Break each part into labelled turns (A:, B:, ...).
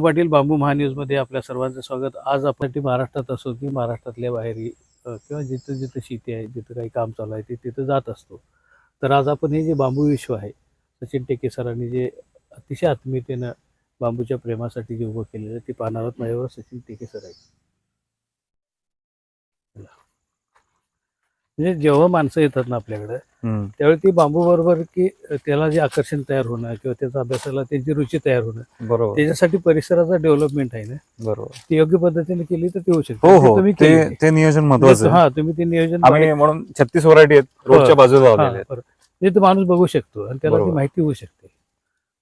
A: पाटील बांबू महान्यूजमध्ये आपल्या सर्वांचं स्वागत. आज आपण ती महाराष्ट्रात असो की महाराष्ट्रातल्या बाहेरही किंवा जिथं जिथं शेती आहे जिथं काही काम चालू आहे ते तिथं जात असतो. तर आज आपण हे जे बांबू विश्व आहे सचिन टेके सरांनी जे अतिशय आत्मीयतेनं बांबूच्या प्रेमासाठी जे उभं केलेलं ते पाहणार आहोत. माझ्यावर सचिन टेके सर आहे म्हणजे जेव्हा माणसं येतात ना आपल्याकडे त्यावेळी ती बांबू बरोबर की त्याला जे आकर्षण तयार होणं किंवा त्याचा अभ्यासाला त्यांची रुची तयार होणं
B: बरोबर.
A: त्याच्यासाठी परिसराचा डेव्हलपमेंट आहे ना.
B: बरोबर.
A: ती योग्य पद्धतीने केली तर ती होऊ शकते.
B: हो
A: ते
B: हो.
A: तुम्ही
B: ते
A: केली.
B: ते नियोजन महत्वाचं आहे.
A: हा तुम्ही ते नियोजन
B: आम्ही म्हणून छत्तीस व्हरायटी आहेत रोडच्या
A: हो.
B: बाजूला
A: हा,
B: लावलेले आहेत.
A: बरोबर. म्हणजे तो माणूस बघू शकतो आणि त्याला ती
B: बरोबर.
A: माहिती होऊ शकते.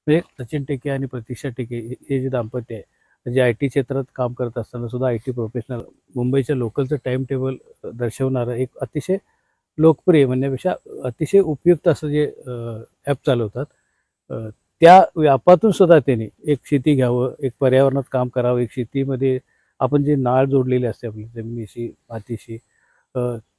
A: म्हणजे सचिन टेके आणि प्रतीक्षा टेके हे- हे जे दाम्पत्य आहे जे आय टी क्षेत्रात काम करत असताना सुद्धा आय टी प्रोफेशनल मुंबईच्या लोकलचं टाइम टेबल दर्शवणारं एक अतिशय लोकप्रिय म्हणण्यापेक्षा अतिशय उपयुक्त असं जे ॲप चालवतात त्या व्यापातून सुद्धा त्यांनी एक शेती घ्यावं एक पर्यावरणात काम करावं एक शेतीमध्ये आपण जे नाळ जोडलेली असते आपली जमिनीशी मातीशी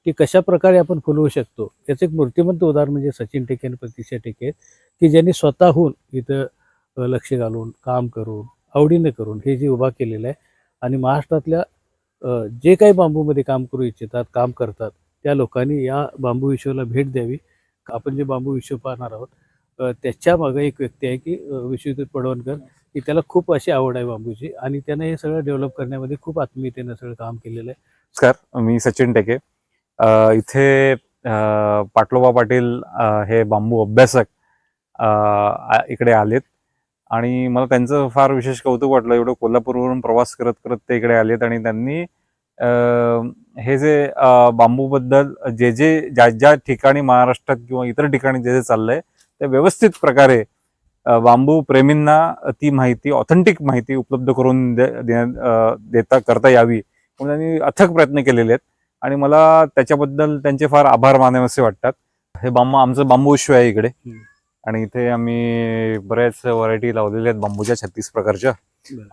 A: ती कशा प्रकारे आपण फुलवू शकतो? याचं एक मूर्तिमंत उदाहरण म्हणजे सचिन टेके आणि प्रतीक्षा टेके की ज्यांनी स्वतःहून इथं लक्ष घालून काम करून आवडीनं करून हे जे उभा केलेलं आहे. आणि महाराष्ट्रातल्या जे काही बांबूमध्ये काम करू इच्छितात काम करतात त्या लोकांनी या बांबू विश्वाला भेट द्यावी. आपण जे बांबू विश्व पाहणार आहोत त्याच्या मागं एक व्यक्ती आहे की अ, विश्वजित पडवणकर की त्याला खूप अशी आवड आहे बांबूची आणि त्यानं हे सगळं डेव्हलप करण्यामध्ये खूप आत्मीयतेनं सगळं काम केलेलं आहे.
B: नमस्कार मी सचिन टेके. इथे पाटलोबा पाटील हे बांबू अभ्यासक इकडे आलेत. आणि मला त्यांचं फार विशेष कौतुक वाटलं. एवढं कोल्हापूरवरून प्रवास करत करत ते इकडे आलेत आणि त्यांनी हे जे बांबूबद्दल जे जे ज्या ज्या ठिकाणी महाराष्ट्रात किंवा इतर ठिकाणी जे जे चाललंय ते व्यवस्थित प्रकारे बांबू प्रेमींना ती माहिती ऑथेंटिक माहिती उपलब्ध करून दे- देता करता यावी म्हणून त्यांनी अथक प्रयत्न केलेले आहेत. आणि मला त्याच्याबद्दल त्यांचे फार आभार मानावेसे वाटतात. हे बांबू आमचं बांबू विश्व आहे इकडे. आणि इथे आम्ही बऱ्याच व्हरायटी लावलेल्या आहेत बांबूच्या छत्तीस प्रकारच्या.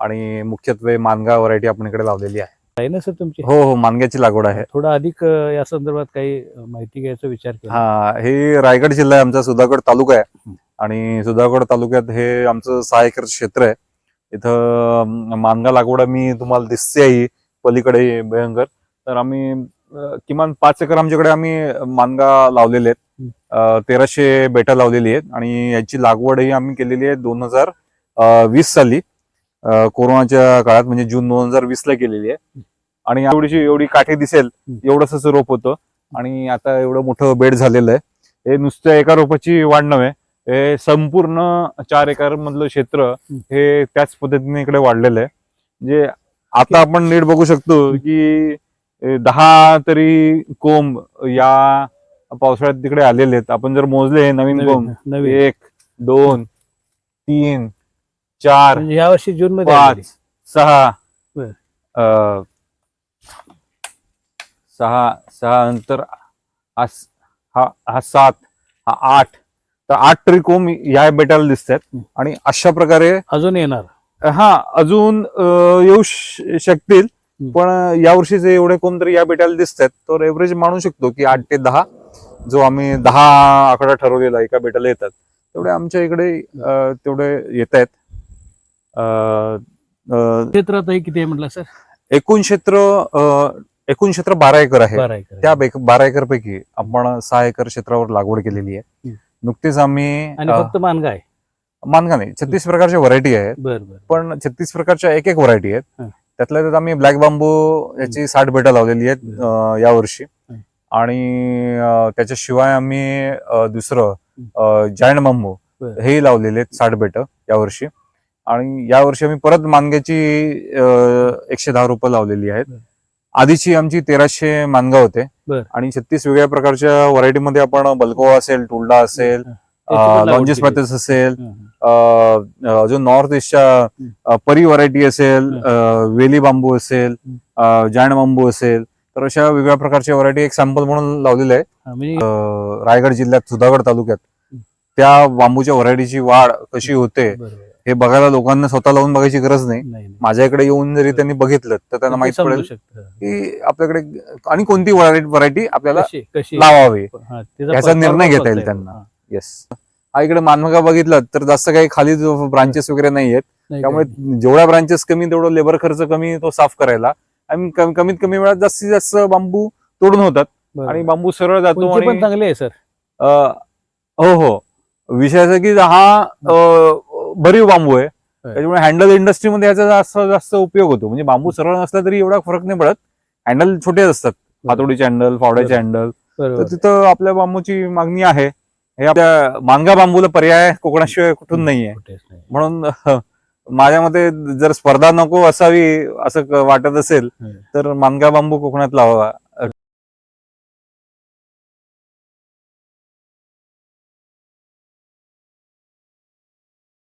B: आणि मुख्यत्वे मानगा व्हरायटी आपण इकडे लावलेली आहे.
A: आहे ना सर तुमची?
B: हो हो मानग्याची लागवड आहे.
A: थोडं अधिक या संदर्भात काही माहिती घ्यायचा विचार केला.
B: हा हे रायगड जिल्हा आहे आमचा सुधागड तालुका आहे. आणि सुधागड तालुक्यात हे आमचं सहा एकर क्षेत्र आहे. इथं मानगा लागवड मी तुम्हाला दिसते आहे पलीकडे भयंकर. तर आम्ही किमान पाच एकर आमच्याकडे आम्ही मानगा लावलेले आहेत. तेराशे बेटा लावलेली आहेत आणि याची लागवडही आम्ही केलेली आहे दोन हजार वीस साली. कोरोनाच्या काळात म्हणजे जून दोन हजार वीस ला केलेली आहे. आणि एवढीशी एवढी काठी दिसेल
A: हम्म.
B: एवढंच रोप होतं. आणि आता एवढं मोठं बेड झालेलं आहे. हे नुसत्या एका रोपाची वाढ नव्हे हे संपूर्ण चार एकर मधलं क्षेत्र हे त्याच पद्धतीने इकडे वाढलेलं आहे. म्हणजे आता आपण नीट बघू शकतो की दहा तरी कोंब या पावसाळ्यात तिकडे आलेले आहेत आपण जर मोजले हे नवीन
A: नवीन
B: एक दोन तीन चार
A: म्हणजे या वर्षी जून मध्ये
B: पाच. सहा. अ, सहा सहा नंतर हा स- हा हा सात हा आठ तर आठ तरी कोंब या बेटाला दिसत आहेत. आणि अशा प्रकारे
A: अजून येणार
B: हा अजून अ, येऊ श- शकतील. पण या वर्षीचे एवढे कोंब तरी या बेटाला दिसत आहेत तर एव्हरेज मानू शकतो की आठ ते दहा जो आम्ही दहा आकडा ठरवलेला एका बेटाला येतात तेवढे आमच्या इकडे तेवढे येत आहेत.
A: क्षेत्रातही किती आहे म्हटलं सर?
B: एकूण क्षेत्र एकूण क्षेत्र बारा एकर आहे.
A: बारा एकर
B: त्या बारा एकर पैकी आपण सहा एकर क्षेत्रावर लागवड केलेली आहे. नुकतीच आम्ही
A: आणि फक्त मानगा आहे?
B: मानगा नाही छत्तीस प्रकारच्या व्हरायटी आहेत. पण छत्तीस प्रकारच्या एक एक व्हरायटी आहेत. त्यातल्या त्यात आम्ही ब्लॅक बांबू याची साठ बेटा लावलेली आहेत यावर्षी. आणि त्याच्याशिवाय आम्ही दुसरं जायंट बांबू. हेही लावलेले आहेत साठ बेट यावर्षी आणि यावर्षी आम्ही परत मानग्याची एकशे दहा रुपये लावलेली आहेत. आधीची आमची तेराशे मानगा होते. आणि छत्तीस वेगळ्या प्रकारच्या व्हरायटीमध्ये आपण बल्कोवा असेल टुलडा असेल लॉन्जेस. पॅथस असेल
A: हं, हं.
B: अजून नॉर्थ ईस्टच्या परी व्हरायटी असेल वेली बांबू असेल जायंट बांबू असेल तर अशा वेगळ्या प्रकारच्या व्हरायटी एक सॅम्पल म्हणून लावलेलं आहे
A: म्हणजे
B: रायगड जिल्ह्यात सुधागड तालुक्यात. त्या बांबूच्या व्हरायटीची वाढ कशी होते. हे बघायला लोकांना स्वतः लावून बघायची गरज नाही
A: नाही.
B: माझ्याकडे येऊन जरी त्यांनी बघितलं तर त्यांना माहीत पडेल. की आपल्याकडे आणि कोणती व्हरायटी आपल्याला लावावी
A: त्याचा
B: याचा निर्णय घेता येईल. त्यांना. येस हा इकडे मानमगा बघितलं तर जास्त काही खाली ब्रांचेस वगैरे नाही आहेत त्यामुळे. जेवढ्या ब्रांचेस कमी तेवढं लेबर खर्च कमी तो साफ करायला आणि कम- कमीत कमी वेळात जास्तीत जास्त बांबू तोडून होतात. आणि बांबू सरळ जातो आणि
A: चांगली आहे सर.
B: हो हो. विषय असा की हा भरीव बांबू आहे. त्याच्यामुळे हँडल इंडस्ट्रीमध्ये याचा जास्त जास्त उपयोग होतो. म्हणजे बांबू सरळ नसला तरी एवढा फरक नाही पडत. हँडल छोटे असतात. हातोडीचे हँडल फावड्याचे हँडल तर तिथं आपल्या बांबूची मागणी आहे. हे आपल्या मानगा बांबूला पर्याय कोकणाशिवाय कुठून नाहीये. म्हणून माझ्या मते जर स्पर्धा नको असावी असं वाटत असेल. तर मानगा बांबू कोकणात लावावा